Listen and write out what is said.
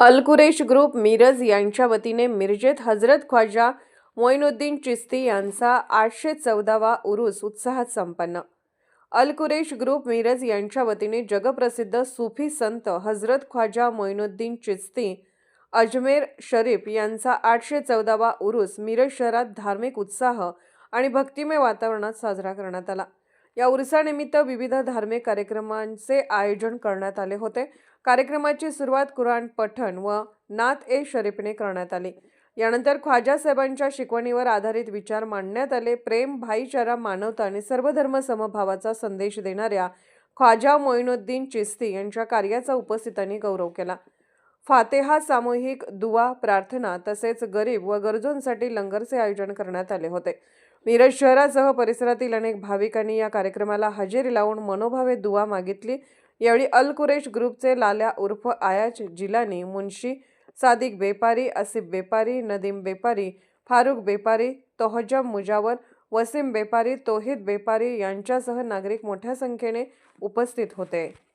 अलकुरेश group Miraj यांच्या वतीने मिरजेत हजरत ख्वाजा मोईनुद्दीन चिस्ती यांचा आठशे चौदावा उरूस उत्साहात संपन्न. अलकुरेश ग्रुप मिरज यांच्या वतीने जगप्रसिद्ध सुफी संत हजरत ख्वाजा मोईनुद्दीन चिस्ती अजमेर शरीफ यांचा आठशे चौदावा उरूस मिरज शहरात धार्मिक उत्साह आणि भक्तिमय वातावरणात साजरा करण्यात आला. या उरुसानिमित्त विविध धार्मिक कार्यक्रमांचे आयोजन करण्यात आले होते. कार्यक्रमाची सुरुवात कुराण पठण व नात ए शरीफने करण्यात आली. यानंतर ख्वाजा साहेबांच्या शिकवणीवर आधारित विचार मांडण्यात आले. प्रेम भाईचारा मानवता आणि सर्वधर्म समभावाचा संदेश देणाऱ्या ख्वाजा मोईनुद्दीन चिस्ती यांच्या कार्याचा उपस्थितांनी गौरव केला. फातेहा सामूहिक दुवा प्रार्थना तसेच गरीब व गरजूंसाठी लंगरचे आयोजन करण्यात आले होते. मिरज शहरासह परिसरातील अनेक भाविकांनी या कार्यक्रमाला हजेरी लावून मनोभावे दुवा मागितली. यावेळी अल कुरेश ग्रुपचे लाल्या उर्फ आयाच जिलानी मुन्शी सादिक बेपारी आसिफ बेपारी नदीम बेपारी फारुख बेपारी तोहजम मुजावर वसीम बेपारी तोहिद बेपारी यांच्यासह नागरिक मोठ्या संख्येने उपस्थित होते.